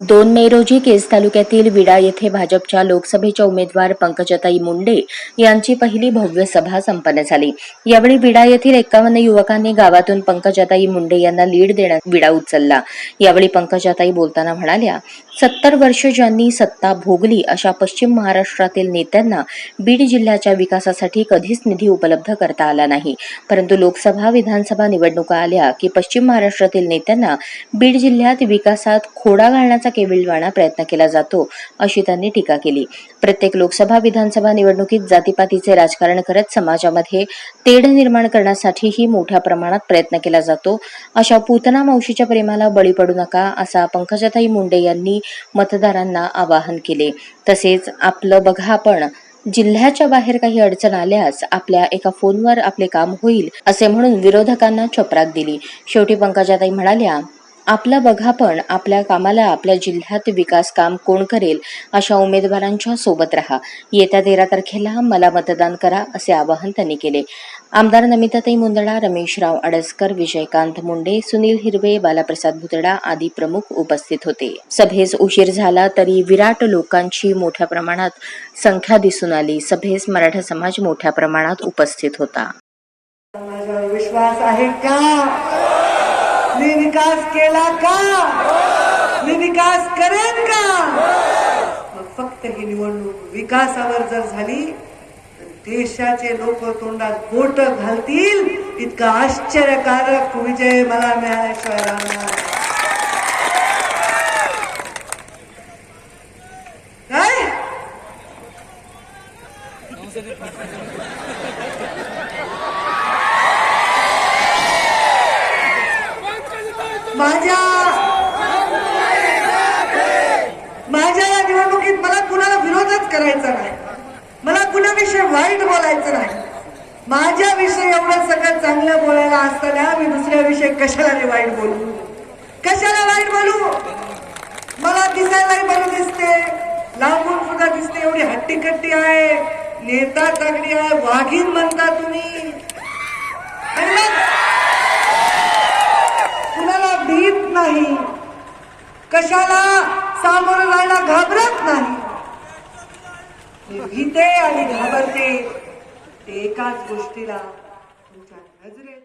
दोन मे रोजी केज तालुक्यातील विडा येथे भाजपच्या लोकसभेच्या उमेदवार पंकजाताई मुंडे यांची पहिली भव्य सभा संपन्न झाली. यावेळी विडा येथील एकावन्न युवकांनी गावातून पंकजाताई मुंडे यांना लीड देण्यात विडा उचलला. यावेळी पंकजाताई बोलताना म्हणाल्या सत्तर वर्ष ज्यांनी सत्ता भोगली अशा पश्चिम महाराष्ट्रातील नेत्यांना बीड जिल्ह्याच्या विकासासाठी कधीच निधी उपलब्ध करता आला नाही. परंतु लोकसभा विधानसभा निवडणुका आल्या की पश्चिम महाराष्ट्रातील नेत्यांना बीड जिल्ह्यात विकासात खोडा घालण्याचा केविलवाणा प्रयत्न केला जातो अशी त्यांनी टीका केली. प्रत्येक लोकसभा विधानसभा निवडणुकीत जातीपातीचे राजकारण करत समाजामध्ये तेढ निर्माण करण्यासाठीही मोठ्या प्रमाणात प्रयत्न केला जातो. अशा पूतना मावशीच्या प्रेमाला बळी पडू नका असा पंकजाताई मुंडे यांनी मतदारांना आवाहन केले. तसेच आपलं बघा आपण जिल्ह्याच्या बाहेर काही अडचण आल्यास आपल्या एका फोनवर आपले काम होईल असे म्हणून विरोधकांना चपराक दिली. शेवटी पंकजाताई म्हणाल्या आपला बघा पण आपल्या कामाला आपल्या जिल्ह्यात विकास काम कोण करेल अशा उमेदवारांच्या सोबत राहा. येत्या तेरा तारखेला मला मतदान करा असे आवाहन त्यांनी केले. आमदार नमिताताई मुंदडा रमेशराव अडसकर विजयकांत मुंडे सुनील हिरवे बालाप्रसाद भुतडा आदी प्रमुख उपस्थित होते. सभेस उशीर झाला तरी विराट लोकांची मोठ्या प्रमाणात संख्या दिसून आली. सभेस मराठा समाज मोठ्या प्रमाणात उपस्थित होता. विश्वास आहे का? मी विकास केला का? मी विकास करेन का? मग फक्त ही निवडणूक विकासावर जर झाली देशाचे लोक तोंडात बोट घालतील. इतका आश्चर्यकारक विजय मला मिळाल्याशिवाय राहणार काय? माझ्या माझ्या या निवडणुकीत मला कुणाला विरोधच करायचा नाही. मला कुणाविषयी वाईट बोलायचं नाही. माझ्याविषयी एवढं सगळं चांगलं बोलायला असताना मी दुसऱ्याविषयी कशाला रे वाईट बोलू? कशाला वाईट बोलू? मला दिसायलाही बरं दिसते. लांबून सुद्धा दिसते. एवढी हट्टी कट्टी आहे. नेता तगडी आहे. वाघीण म्हणता तुम्ही आणि मग कुणाला भीत नाही कशाला सामोरं जायला घाबरत नाही? भीते आणि घाबरते ते एकाच गोष्टीला तुमच्या नजरेत.